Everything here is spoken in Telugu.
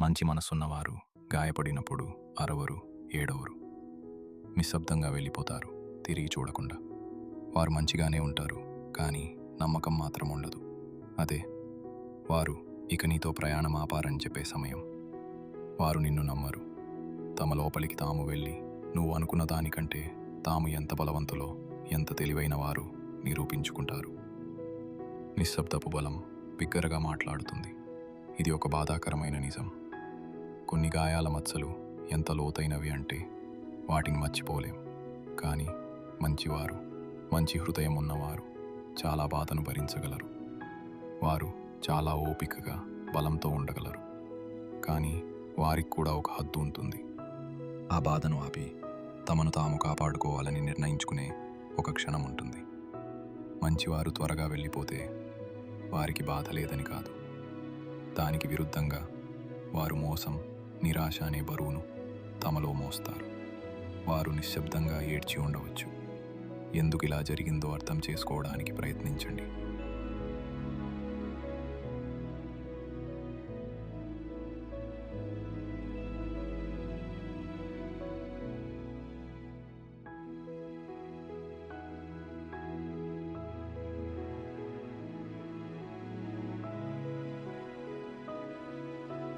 మంచి మనసున్నవారు గాయపడినప్పుడు అరవరు ఏడవరు. నిశ్శబ్దంగా వెళ్ళిపోతారు తిరిగి చూడకుండా. వారు మంచిగానే ఉంటారు కానీ నమ్మకం మాత్రం ఉండదు. అదే వారు ఇక నీతో ప్రయాణం ఆపారని చెప్పే సమయం. వారు నిన్ను నమ్మరు. తమ లోపలికి తాము వెళ్ళి నువ్వు అనుకున్న దానికంటే తాము ఎంత బలవంతులో ఎంత తెలివైన వారు నిరూపించుకుంటారు. నిశ్శబ్దపు బలం బిగ్గరగా మాట్లాడుతుంది. ఇది ఒక బాధాకరమైన నిజం. కొన్ని గాయాల మచ్చలు ఎంత లోతైనవి అంటే వాటిని మర్చిపోలేం. కానీ మంచివారు మంచి హృదయం ఉన్నవారు చాలా బాధను భరించగలరు. వారు చాలా ఓపికగా బలంతో ఉండగలరు. కానీ వారికి కూడా ఒక హద్దు ఉంటుంది. ఆ బాధను ఆపి తమను తాము కాపాడుకోవాలని నిర్ణయించుకునే ఒక క్షణం ఉంటుంది. మంచివారు త్వరగా వెళ్ళిపోతే వారికి బాధ లేదని కాదు. దానికి విరుద్ధంగా వారు మోసం నిరాశ అనే బరువును తమలో మోస్తారు. వారు నిశ్శబ్దంగా ఏడ్చి ఉండవచ్చు. ఎందుకు ఇలా జరిగిందో అర్థం చేసుకోవడానికి ప్రయత్నించండి.